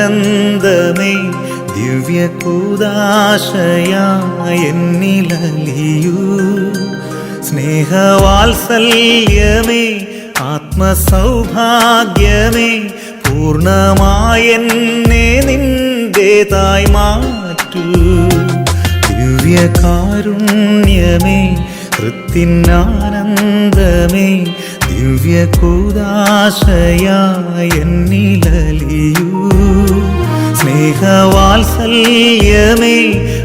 ദിവ്യ ദിവ്യകൂദാശയാന്നിലലിയൂ സ്നേഹവാത്സല്യമേ ആത്മസൗഭാഗ്യമേ പൂർണമായെന്നെ നിന്റേതായി മാറ്റൂ. ദിവ്യകാരുണ്യമേ കൃത്തിനാനന്ദമേ ദിവ്യകൂദാശയാന്നിലലിയൂ സ്നേഹവാത്സല്യമേ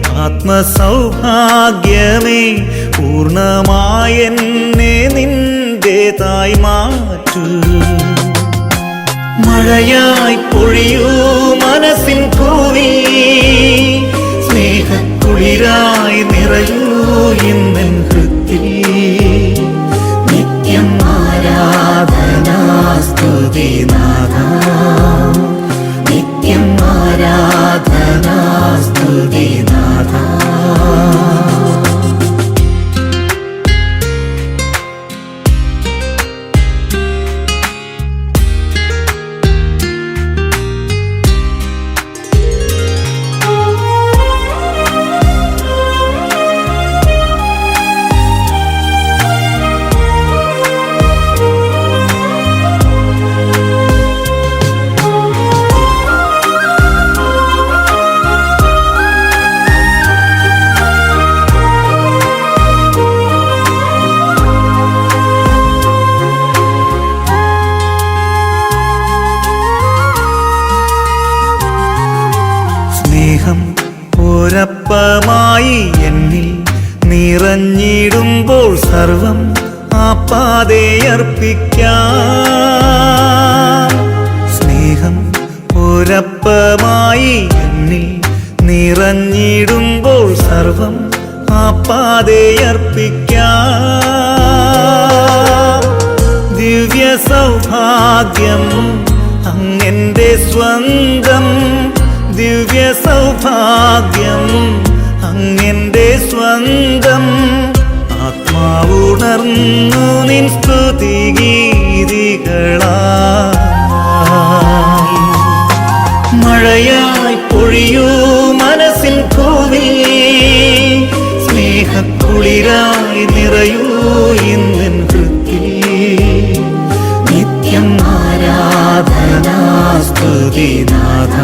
ആത്മസൗഭാഗ്യമേ പൂർണമായെന്നെ നിന്റേതായി മാറ്റൂ. മഴയായി പൊഴിയൂ മനസ്സിൻ പൂവിൽ സ്നേഹക്കുളിരായി നിറയൂ ഹൃത്തിൽ. നിത്യം ആരാധനാ സ്തുതി നാഥ. നിത്യം ആരാധനാ നാഥ ഒരപ്പമായി എന്നിൽ നിറഞ്ഞിടുമ്പോൾ സർവം ആപ്പാതെയർപ്പിക്കാം ദിവ്യ സൗഭാഗ്യം അങ്ങെന്റെ സ്വന്തം. ദിവ്യ സൗഭാഗ്യം അങ്ങെന്റെ സ്വന്തം. ആത്മാവുണർന്നു നിൻ സ്തുതി ഗീതികളായി മഴയായി പൊഴിയൂ മനസ്സിൽ ഭൂമി സ്നേഹക്കുളിരായി നിറയൂ ഇന്നൻ വൃത്തി. നിത്യം ആരാധനാ സ്തുതിനാഥ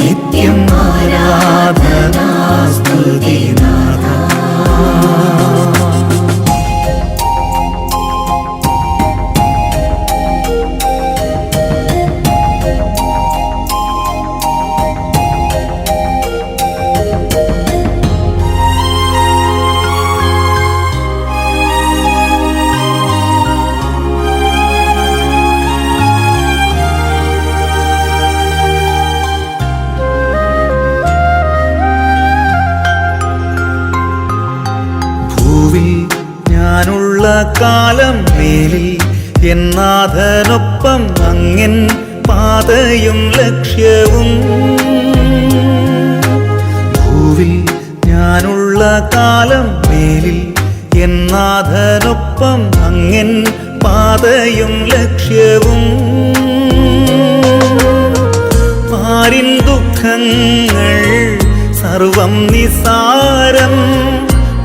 നിത്യം ആരാധനാ സ്തുതി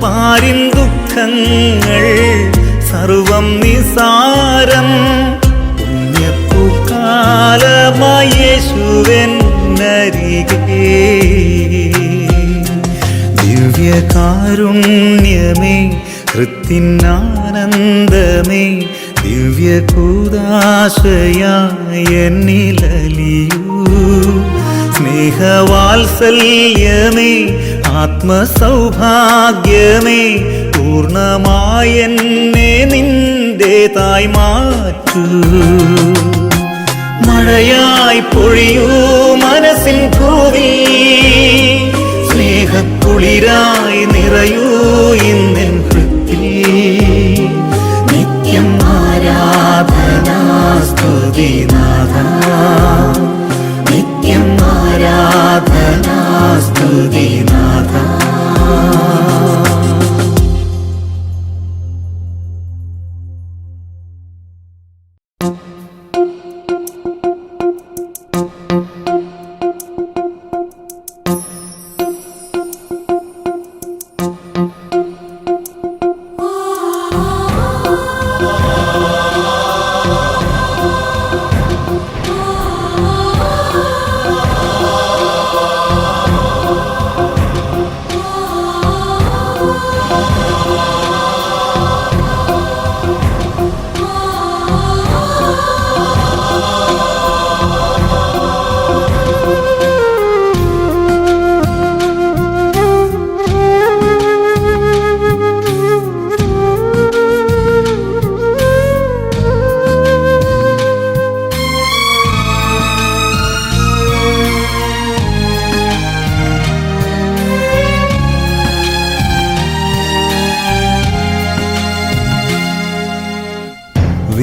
പാരിൻ ദുഃഖങ്ങൾ സർവം നിസാരം. പുണ്യപ്പൂക്കാലമയേശുവെന്നരികെ ദിവ്യകാരുണ്യമേ കൃത്തിനാനന്ദമേ ദിവ്യകൂദാശയാന്നിലലിയൂ സ്നേഹവാത്സല്യമേ ആത്മസൗഭാഗ്യമേ പൂർണമായെന്നെ നിന്റേതായി മാറ്റു. മഴയായി പൊഴിയൂ മനസ്സിൻ ഭൂവി സ്നേഹക്കുളിരായി നിറയൂ ഇന്നിൻ ഹൃത്തിൽ നിത്യം സ്തുതി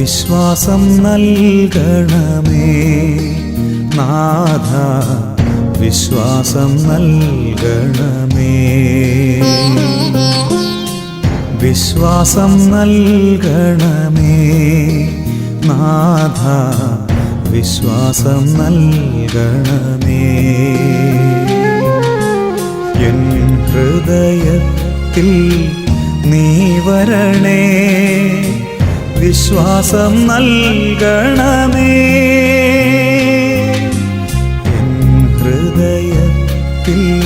വിശ്വാസം നൽകണമേ. നാഥ വിശ്വാസം നൽകണമേ. വിശ്വാസം നൽകണമേ. നാഥ വിശ്വാസം നൽകണമേ. എൻ ഹൃദയത്തിൽ നീ വരണേ. വിശ്വാസം നൽകണമേ. എൻ ഹൃദയത്തിൽ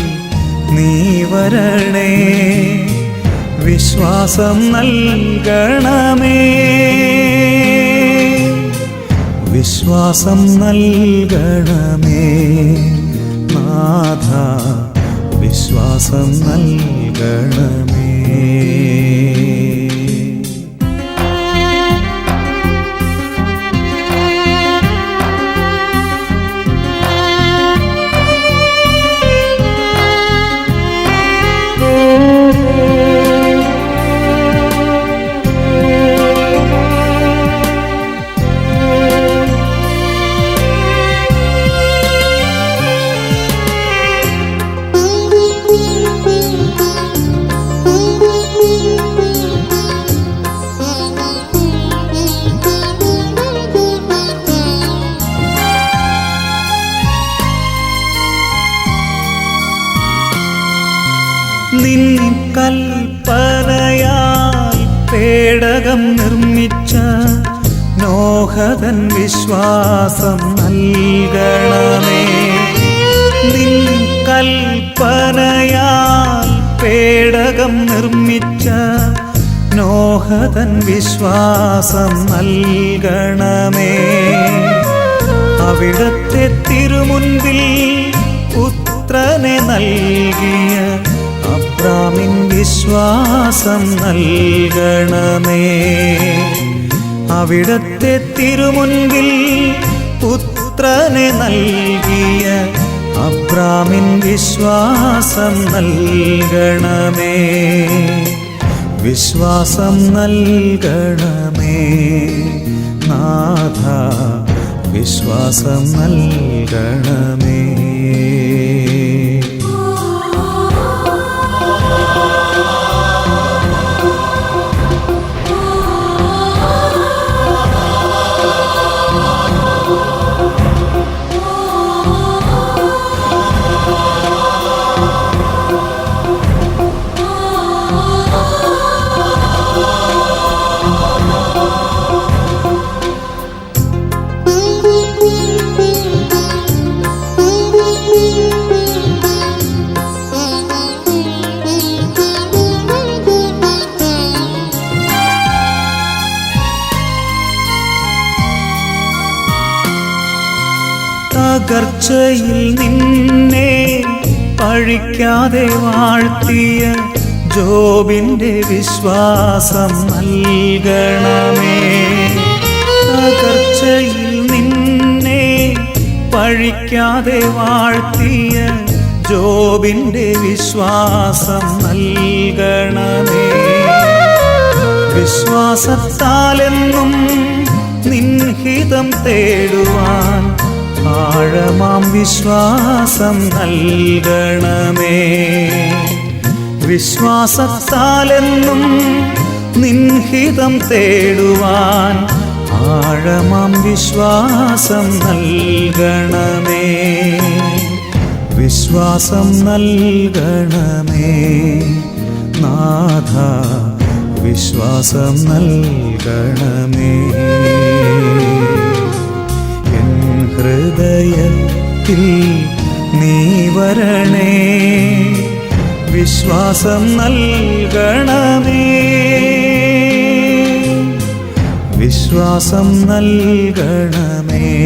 നീ വരണേ. വിശ്വാസം നൽകണമേ. വിശ്വാസം നൽകണമേ. നാഥ വിശ്വാസം നൽകണമേ. നിൻ കൽപ്പനയാൽ പേടകം നിർമ്മിച്ച നോഹതൻ വിശ്വാസം നൽകണമേ. നിൻ കൽപ്പനയാൽ പേടകം നിർമ്മിച്ച നോഹതൻ വിശ്വാസം നൽകണമേ. അവിടത്തെ തിരുമുൻപിൽ പുത്രനെ നൽകിയ അബ്രാമിൻ വിശ്വാസം നൽകണമേ. അവിടത്തെ തിരുമുൻപിൽ പുത്രനെ നൽകിയ അബ്രാമിൻ വിശ്വാസം നൽകണമേ. വിശ്വാസം നൽകണമേ. നാഥ വിശ്വാസം നൽകണമേ. തകർച്ചയിൽ നിന്നെ പഴിക്കാതെ വാഴ്ത്തിയ ജോബിന്റെ വിശ്വാസം നൽകണമേ. തകർച്ചയിൽ നിന്നെ പഴിക്കാതെ വാഴ്ത്തിയ ജോബിന്റെ വിശ്വാസം നൽകണമേ. വിശ്വാസത്താലെന്നും നിൻഹിതം തേടുവാൻ ആഴമാം വിശ്വാസം നൽകണമേ. വിശ്വാസത്താലെന്നും നിൻഹിതം തേടുവാൻ ആഴമാം വിശ്വാസം നൽകണമേ. വിശ്വാസം നൽകണമേ. നാഥ വിശ്വാസം നൽകണമേ. ഹൃദയത്തിൽ നീ വരണേ. വിശ്വാസം നൽകണമേ. വിശ്വാസം നൽകണമേ.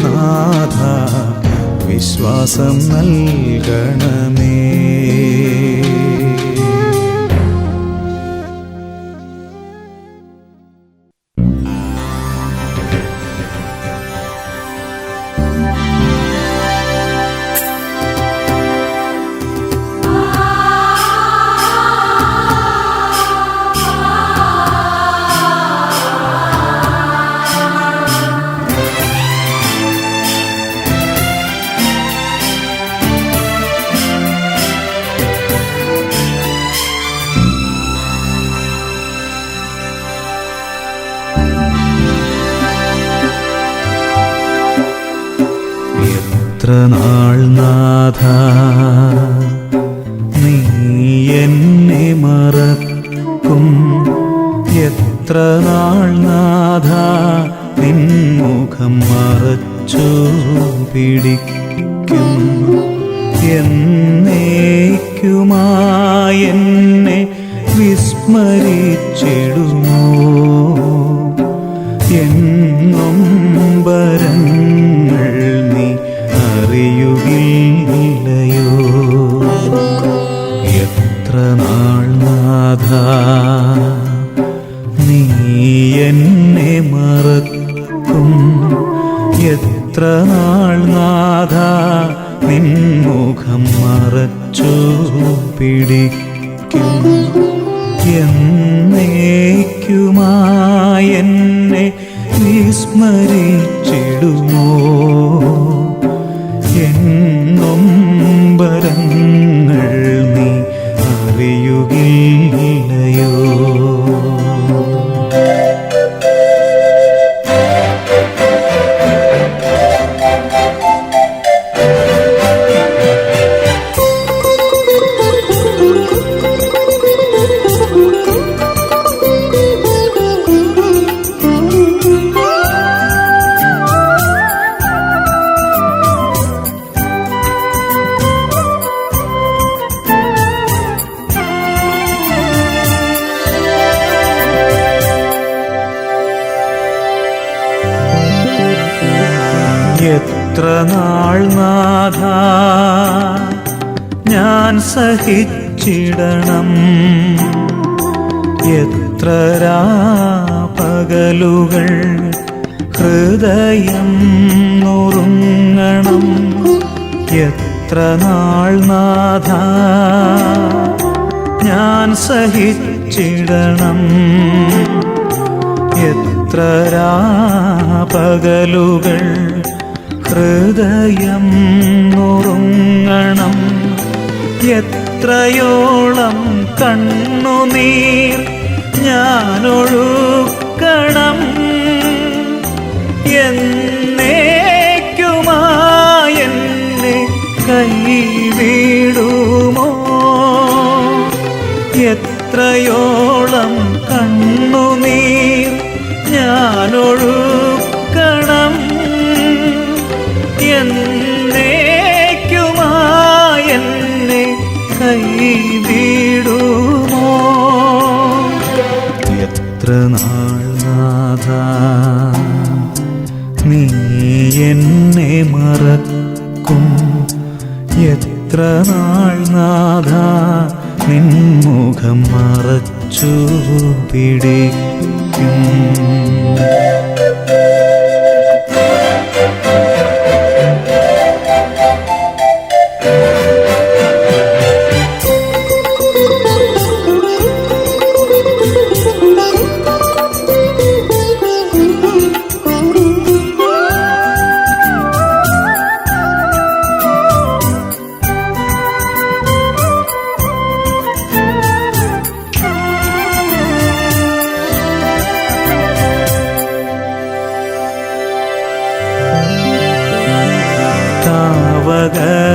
നാഥ വിശ്വാസം നൽകണമേ. എത്ര നാൾ നാഥ? നീ എന്നെ മറക്കും. എത്ര നാൾ നാഥ നിൻമുഖം മറച്ചു പിടിക്കും എന്നേക്കുമായെന്നെ വിസ്മരിച്ചിടുമോ എന്നും സഹിച്ചിടണം എത്ര പകലുകൾ ഹൃദയം നുറുങ്ങണം. എത്ര നാൾ നാഥ ഞാൻ സഹിച്ചിടണം. എത്ര പകലുകൾ ഹൃദയം നുറുങ്ങണം. എത്രയോളം കണ്ണുനീർ ഞാനൊഴുക്കണം. എന്നേക്കുമായെന്നെ കൈവിടുമോ? എത്രയോളം കൈവിടുമോ? എത്ര നാൾ നീ എന്നെ മറക്കും. എത്ര നാൾ നിൻമുഖം മറച്ചു പിടിക്കും.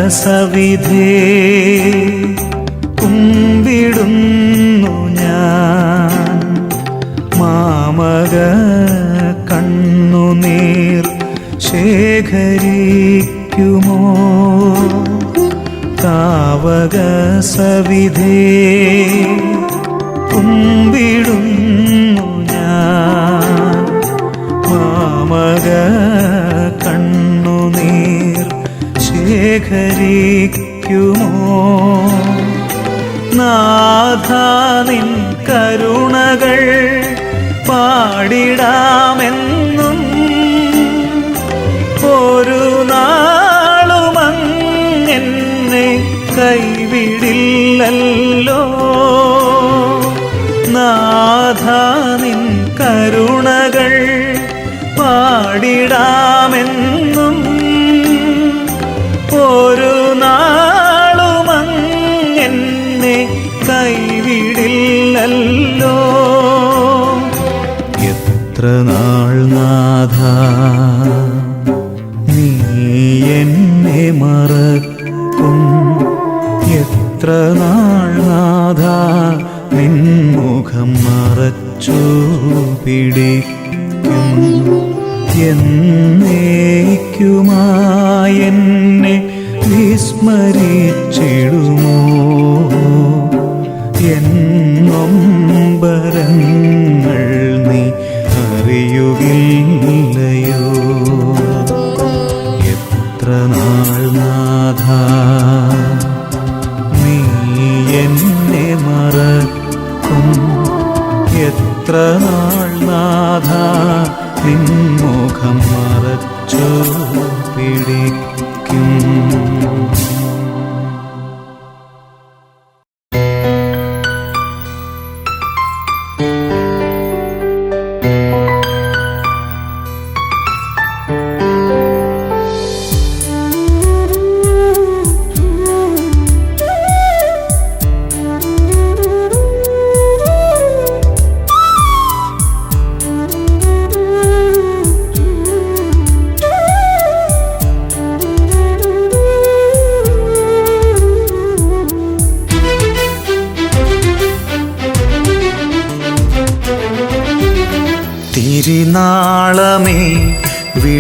സവിധേ കുമ്പിടുന്നു ഞാൻ. മാമക കണ്ണുനീർ ശേഖരിക്കുമോ? താവക സവിധേ കുമ്പിടുന്നു ഞാൻ. മാമക ശേഖരിക്കുമോ? നാഥാനിൻ കരുണകൾ പാടിടാമെന്നും ഒരു നാളുമങ്ങെന്നെ കൈവിടില്ലല്ലോ. നാഥാനിൻ കരുണകൾ പാടിടാമെന്നും നീ എന്നെ മറക്കും. എത്ര നാൾ നാഥ നിൻമുഖം മറച്ചു പിടിക്കും.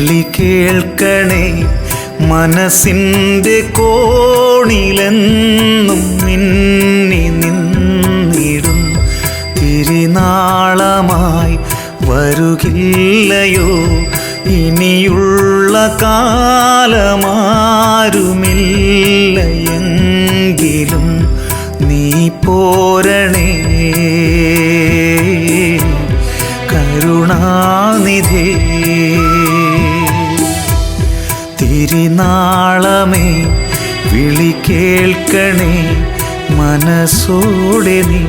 വിളി കേൾക്കണേ. മനസ്സിന്റെ കോണിലെന്നും മിന്നി നിന്നിടും. തിരിനാളമായി വരുകില്ലയോ. ഇനിയുള്ള കാലമാരുമില്ല. തിരിനാളമേ വിളി കേൾക്കണേ മനസ്സോടെ നീ.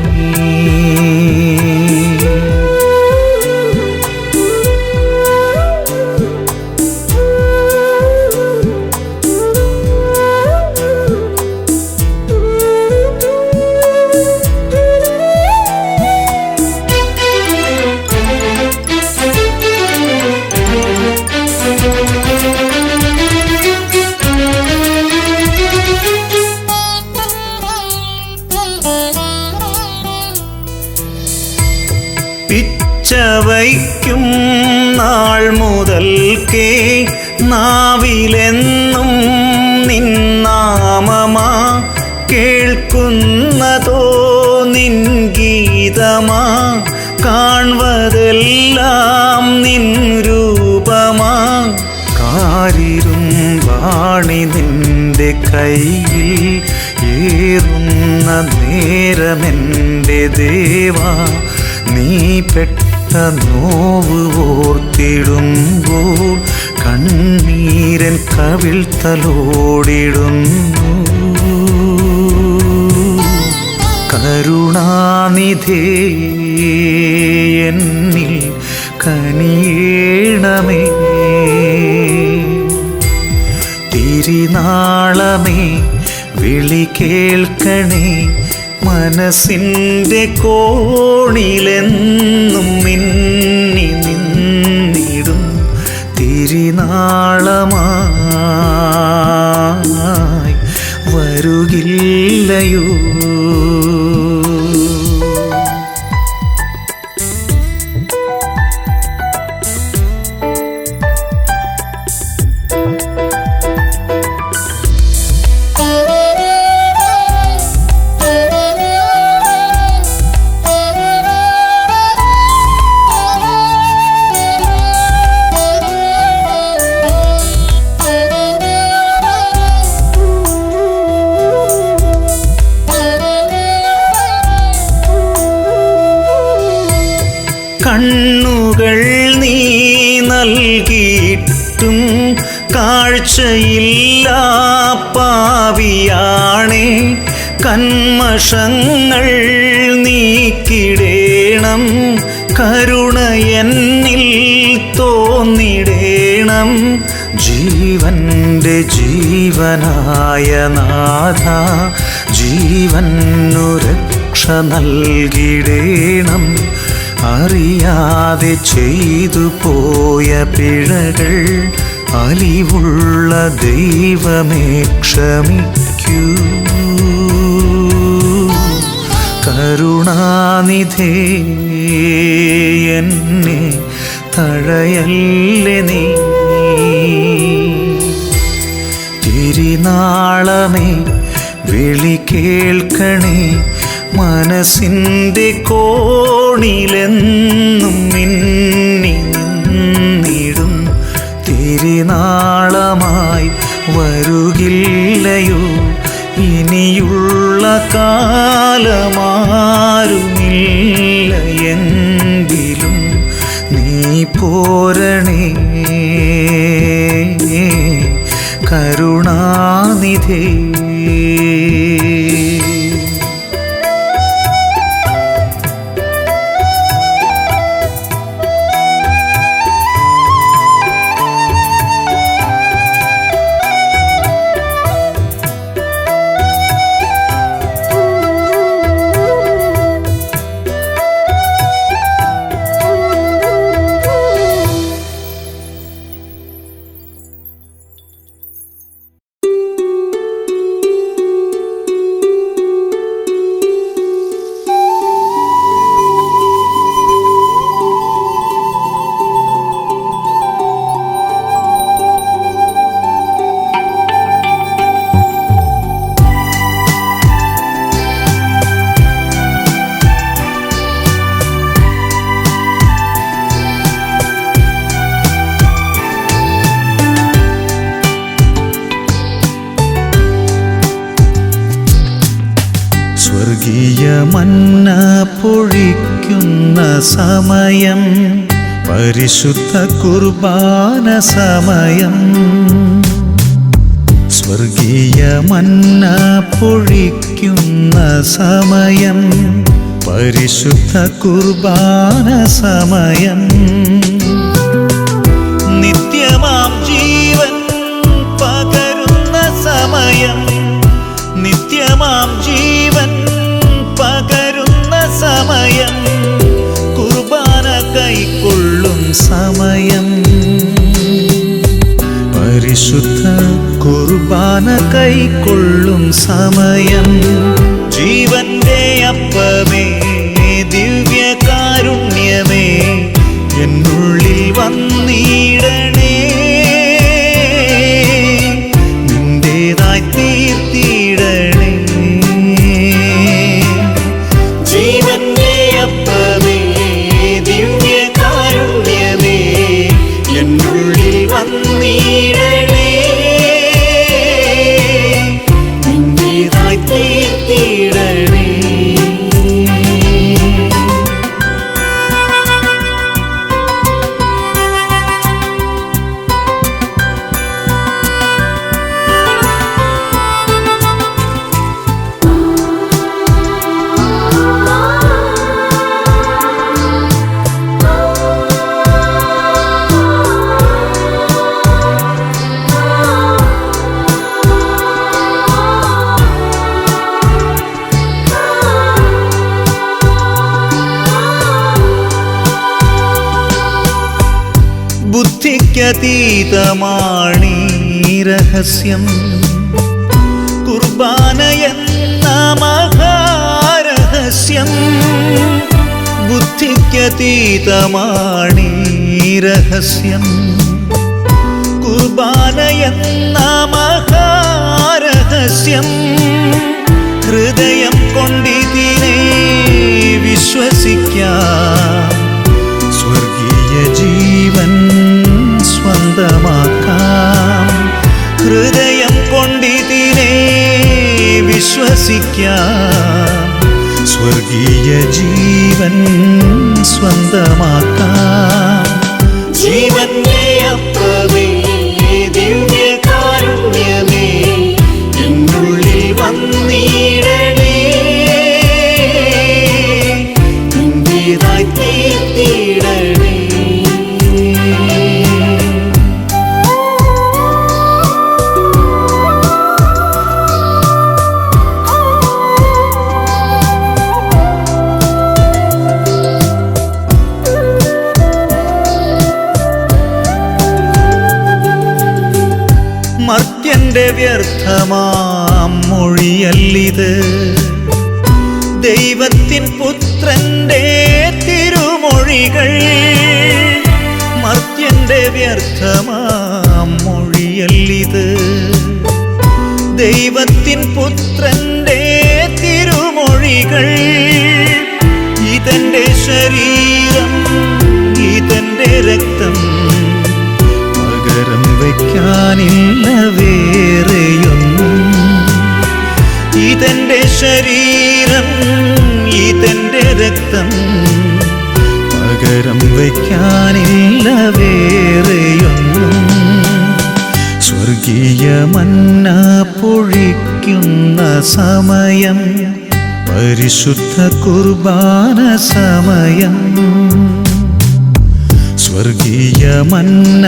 കയ്യിൽ ഏറുന്ന നേരമെന്റെ ദേവാ നീ പെട്ട നോവ് ഓർത്തിടുമ്പോൾ കണ്ണീരൻ കവിൾ തലോടിടുന്നു. കരുണാനിധേ എന്നിൽ കനിയേണമേ കേൾക്കണേ മനസ്സിന്റെ കോണിലെന്നും മിന്നി നിന്നിടും തിരിനാളമായി. വരുകില്ലയോ? കാഴ്ചയില്ല പാവിയാണേ. കന്മഷങ്ങൾ നീക്കിടേണം. കരുണ എന്നിൽ തോന്നിടേണം. ജീവന്റെ ജീവനായ നാഥ ജീവനു രക്ഷ നൽകിടേണം. അറിയാതെ ചെയ്തു പോയ പിഴകൾ അലിവുള്ള ദൈവമേ ക്ഷമിക്കൂ. കരുണാനിധേ എന്നെ തഴയല്ലേ നീ? തിരിനാളമേ വിളി കേൾക്കണേ മനസ്സിന്റെ കോണിലെന്നും നിന്നെ തിരിനാളമായി വരുകില്ലയോ? ഇനിയുള്ള കാലമാരുമില്ല എങ്കിലും നീ പോരണേ. കരുണാനിധേ പരിശുദ്ധ കുർബാന സമയം. സ്വർഗീയ മന്ന പൊഴിക്കുന്ന സമയം. പരിശുദ്ധ കുർബാന സമയം. പരിശുദ്ധ കുർബാന കൈക്കൊള്ളും സമയം ജീവന്റെ അപ്പമേ. ബുദ്ധിക്കതീതമാണീ രഹസ്യം കുർബാനയെന്ന മഹാരഹസ്യം ഹൃദയം കൊണ്ടിതിനെ വിശ്വസിക്കാം. സ്വർഗീയ ജീവൻ സ്വന്തമാക്കാം. ഹൃദയം കൊണ്ടിതിനെ വിശ്വസിക്കാം. സ്വർഗീയ ജീവൻ സ്വന്തമാക്കാം. ജീവന്റെ വ്യർത്ഥമാം മൊഴിയല്ലിത്. ദൈവത്തിൻ പുത്രന്റെ തിരുമൊഴികൾ മർത്യന്റെ വ്യർത്ഥമാം മൊഴിയല്ലിത്. ദൈവത്തിൻ പുത്രന്റെ തിരുമൊഴികൾ ഇതെന്റെ ശരീരം ഇതെന്റെ രക്തം പകരം വയ്ക്കാനില്ല ഇതെന്റെ ശരീരം ഇതെന്റെ രക്തം പകരം വയ്ക്കാനില്ല വേറെയൊന്നും. സ്വർഗീയ മന്ന പൊഴിക്കുന്ന സമയം പരിശുദ്ധ കുർബാന സമയം. സ്വർഗീയ മന്ന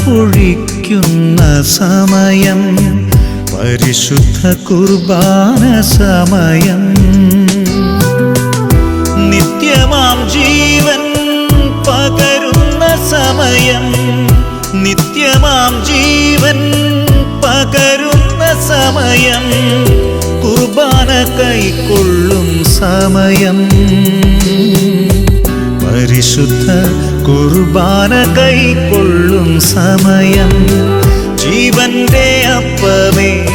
പൊഴിക്കുന്ന സമയം പരിശുദ്ധ കുർബാന സമയം. നിത്യമാം ജീവൻ പകരുന്ന സമയം. നിത്യമാം ജീവൻ പകരുന്ന സമയം. കുർബാന കൈക്കൊള്ളും സമയം. പരിശുദ്ധ കുർബാന കൈക്കൊള്ളും സമയം. ജീവന്റെ അപ്പമേ.